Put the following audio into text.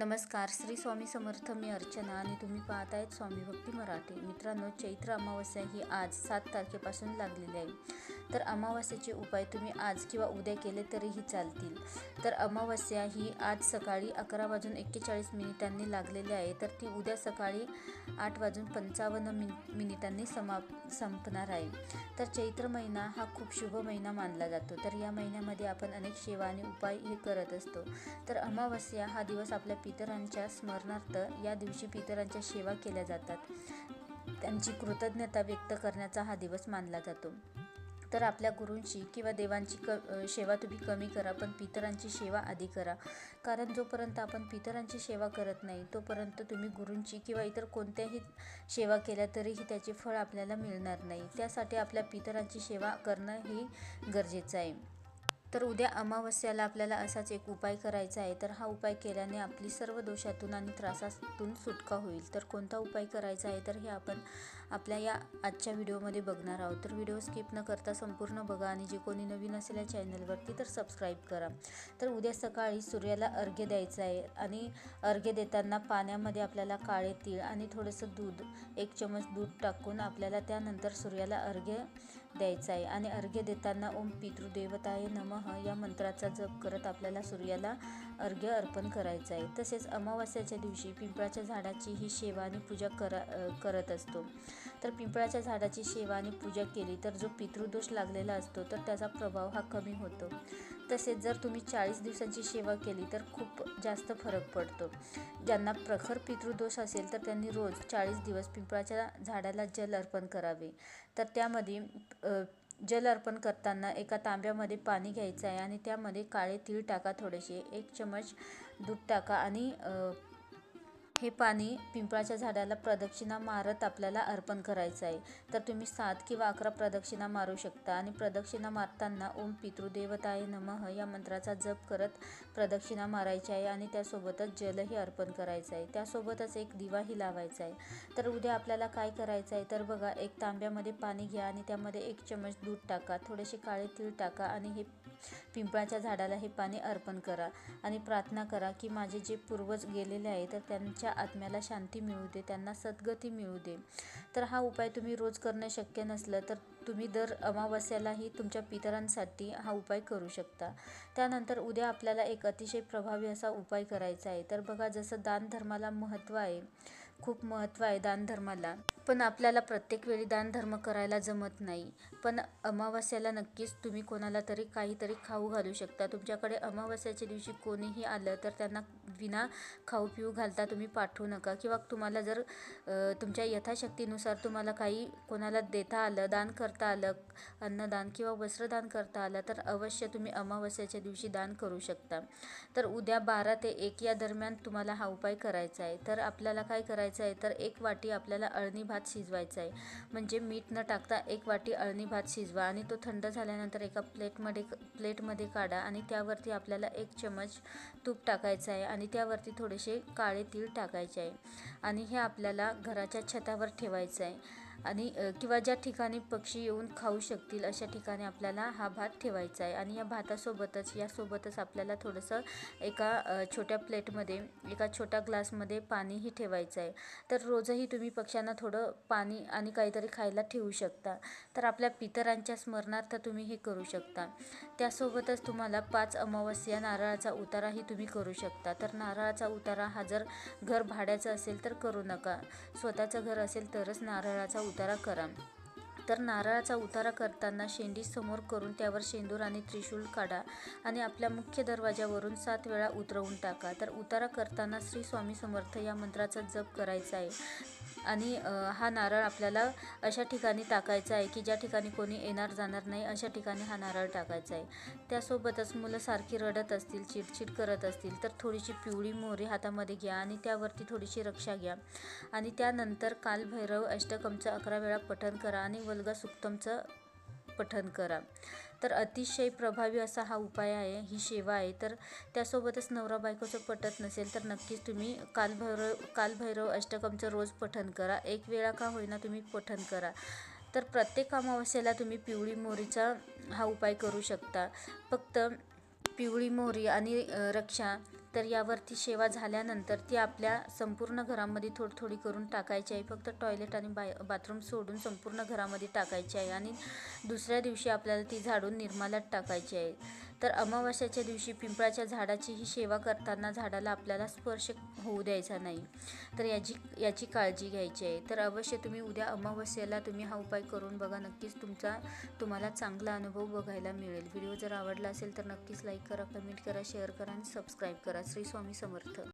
नमस्कार. श्री स्वामी समर्थ मी अर्चना आणि तुम्ही पाहत आहेत स्वामी भक्ती मराठी. मित्रांनो चैत्र अमावस्या ही आज सात तारखेपासून लागलेली आहे. तर अमावस्याचे उपाय तुम्ही आज किंवा उद्या केले तरीही चालतील. तर अमावस्या ही आज सकाळी अकरा वाजून एक्केचाळीस मिनिटांनी लागलेली आहे. तर ती उद्या सकाळी आठ वाजून पंचावन्न मिन मिनिटांनी समाप संपणार आहे. तर चैत्र महिना हा खूप शुभ महिना मानला जातो. तर या महिन्यामध्ये आपण अनेक सेवा आणि उपाय हे करत असतो. तर अमावस्या हा दिवस आपल्या पितरांच्या स्मरणार्थ या दिवशी पितरांच्या सेवा केल्या जातात. त्यांची कृतज्ञता व्यक्त करण्याचा हा दिवस मानला जातो. तर आपल्या गुरूंची किंवा देवांची क सेवा तुम्ही कमी करा पण पितरांची सेवा आधी करा. कारण जोपर्यंत आपण पितरांची सेवा करत नाही तोपर्यंत तुम्ही गुरूंची किंवा इतर कोणत्याही सेवा केल्या तरीही त्याचे फळ आपल्याला मिळणार नाही. त्यासाठी आपल्या पितरांची सेवा करणं ही गरजेचं आहे. तर उद्या अमावस्याला आपल्याला असाच एक उपाय करायचा आहे. तर हा उपाय केल्याने आपली सर्व दोषातून आणि त्रासातून सुटका होईल. तर कोणता उपाय करायचा आहे? तर हे आपण आपल्या या आजच्या व्हिडिओमध्ये बघणार आहोत. तर व्हिडिओ स्किप न करता संपूर्ण बघा आणि जे कोणी नवीन असेल या चॅनलवरती तर सबस्क्राईब करा. तर उद्या सकाळी सूर्याला अर्घ्य द्यायचं आहे आणि अर्घ्य देताना पाण्यामध्ये आपल्याला काळे तीळ आणि थोडंसं दूध एक चमच दूध टाकून आपल्याला त्यानंतर सूर्याला अर्घ्य द्यायचा आहे आणि अर्घ्य देताना ओम पितृदेवताय नमः या मंत्राचा जप करत आपल्याला सूर्याला अर्घ्य अर्पण करायचं आहे तसेच अमावस्याच्या दिवशी पिंपळाच्या झाडाची ही सेवा आणि पूजा करा करत असतो. तर पिंपळाच्या झाडाची सेवा आणि पूजा केली तर जो पितृदोष लागलेला असतो तर त्याचा प्रभाव हा कमी होतो. तसेच जर तुम्ही चाळीस दिवसांची सेवा केली तर खूप जास्त फरक पडतो. ज्यांना प्रखर पितृदोष असेल तर त्यांनी रोज चाळीस दिवस पिंपळाच्या झाडाला जल अर्पण करावे. तर त्यामध्ये जल अर्पण करताना एका तांब्यामध्ये पाणी घ्यायचं आहे आणि त्यामध्ये काळे तीळ टाका थोडेसे एक चमच दूध टाका आणि हे पाणी पिंपळाच्या झाडाला प्रदक्षिणा मारत आपल्याला अर्पण करायचं आहे. तर तुम्ही सात किंवा अकरा प्रदक्षिणा मारू शकता आणि प्रदक्षिणा मारताना ओम पितृदेवताय नमः या मंत्राचा जप करत प्रदक्षिणा मारायची आहे आणि त्यासोबतच जलही अर्पण करायचं आहे. त्यासोबतच एक दिवाही लावायचा आहे. तर उद्या आपल्याला काय करायचं आहे? तर बघा एक तांब्यामध्ये पाणी घ्या आणि त्यामध्ये एक चमच दूध टाका थोडेसे काळे तीळ टाका आणि हे पिंपळाच्या झाडाला हे पाणी अर्पण करा आणि प्रार्थना करा की माझे जे पूर्वज गेलेले आहे तर त्यांच्या आत्म्याला शांती मिळू दे त्यांना सद्गती मिळू दे. तर हा उपाय तुम्ही रोज करणं शक्य नसलं तर तुम्ही दर अमावस्यालाही तुमच्या पितरांसाठी हा उपाय करू शकता. त्यानंतर उद्या आपल्याला एक अतिशय प्रभावी असा उपाय करायचा आहे. तर बघा जसं दानधर्माला महत्त्व आहे खूप महत्त्व आहे दानधर्माला पण आपल्याला प्रत्येक वेळी दानधर्म करायला जमत नाही. पण अमावस्याला नक्कीच तुम्ही कोणाला तरी काहीतरी खाऊ घालू शकता. तुमच्याकडे अमावस्याच्या दिवशी कोणीही आलं तर त्यांना विना खाऊ पिऊ घालता तुम्ही पाठवू नका. किंवा तुम्हाला जर तुमच्या यथाशक्तीनुसार तुम्हाला काही कोणाला देता आलं दान करता आलं अन्नदान किंवा वस्त्रदान करता आलं तर अवश्य तुम्ही अमावस्याच्या दिवशी दान करू शकता. तर उद्या बारा ते एक या दरम्यान तुम्हाला हा उपाय करायचा आहे. तर आपल्याला काय करायचं आहे तर एक वाटी आपल्याला अळणी भात शिजवायचा आहे. म्हणजे मीठ न टाकता एक वाटी अळणी भात शिजवा आणि तो थंड झाल्यानंतर एका प्लेटमध्ये प्लेटमध्ये काढा आणि त्यावरती आपल्याला एक चमच तूप टाकायचं आहे आणि त्यावरती थोडेसे काळे तीळ टाकायचे आहे. आणि हे आपल्याला घराच्या छतावर ठेवायचं आहे. आणि किंवा ज्या ठिकाणी पक्षी येऊन खाऊ शकतील अशा ठिकाणी आपल्याला हा भात ठेवायचा आहे. आणि या भातासोबतच यासोबतच आपल्याला थोडंसं एका छोट्या प्लेटमध्ये एका छोट्या ग्लासमध्ये पाणीही ठेवायचं आहे. तर रोजही तुम्ही पक्ष्यांना थोडं पाणी आणि काहीतरी खायला ठेवू शकता. तर आपल्या पितरांच्या स्मरणार्थ तुम्ही हे करू शकता. त्यासोबतच तुम्हाला पाच अमावस्या नारळाचा उताराही तुम्ही करू शकता. तर नारळाचा उतारा हा जर घर भाड्याचं असेल तर करू नका. स्वतःचं घर असेल तरच नारळाचा उतारा करा. तर नारळाचा उतारा करताना शेंडी समोर करून त्यावर शेंदूर आणि त्रिशूल काढा आणि आपल्या मुख्य दरवाजावरून सात वेळा उतरवून टाका. तर उतारा करताना श्री स्वामी समर्थ या मंत्राचा जप करायचा आहे. आणि हा नारळ आपल्याला अशा ठिकाणी टाकायचा आहे की ज्या ठिकाणी कोणी येणार जाणार नाही अशा ठिकाणी हा नारळ टाकायचा आहे. त्यासोबतच मुलं सारखी रडत असतील चिडचिड करत असतील तर थोडीशी पिवळी मोहरी हातामध्ये घ्या आणि त्यावरती थोडीशी रक्षा घ्या. आणि त्यानंतर कालभैरव अष्टकमचं अकरा वेळा पठण करा आणि वल्गा सुक्तमचं पठन करा. तर अतिशय प्रभावी असा हा उपाय आहे ही सेवा आहे. तर त्यासोबतच नवरा बायकोचं पटत नसेल तर नक्कीच तुम्ही कालभैरव कालभैरव अष्टकमचं रोज पठन करा. एक वेळा का होईना तुम्ही पठन करा. तर प्रत्येक अमावस्येला तुम्ही पिवळी मोहरीचा हा उपाय करू शकता. फक्त पिवळी मोहरी आणि रक्षा तर यावरती शेवा झाल्यानंतर ती आपल्या संपूर्ण घरामध्ये थोडी थोडी करून टाकायची आहे. फक्त टॉयलेट आणि बाय बाथरूम सोडून संपूर्ण घरामध्ये टाकायची आहे. आणि दुसऱ्या दिवशी आपल्याला ती झाडून निर्माल्यात टाकायची आहे. तर अमावास्याच्या दिवशी पिंपळाच्या झाडाची ही सेवा करताना झाडाला आपल्याला स्पर्श होऊ द्यायचा नाही. तर याची याची काळजी घ्यायची आहे. तर अवश्य तुम्ही उद्या अमावस्येला तुम्ही हा उपाय करून बघा. नक्कीच तुमचा तुम्हाला चांगला अनुभव बघायला मिळेल. व्हिडिओ जर आवडला असेल तर नक्कीच लाईक करा कमेंट करा शेअर करा आणि सबस्क्राईब करा. श्री स्वामी समर्थ.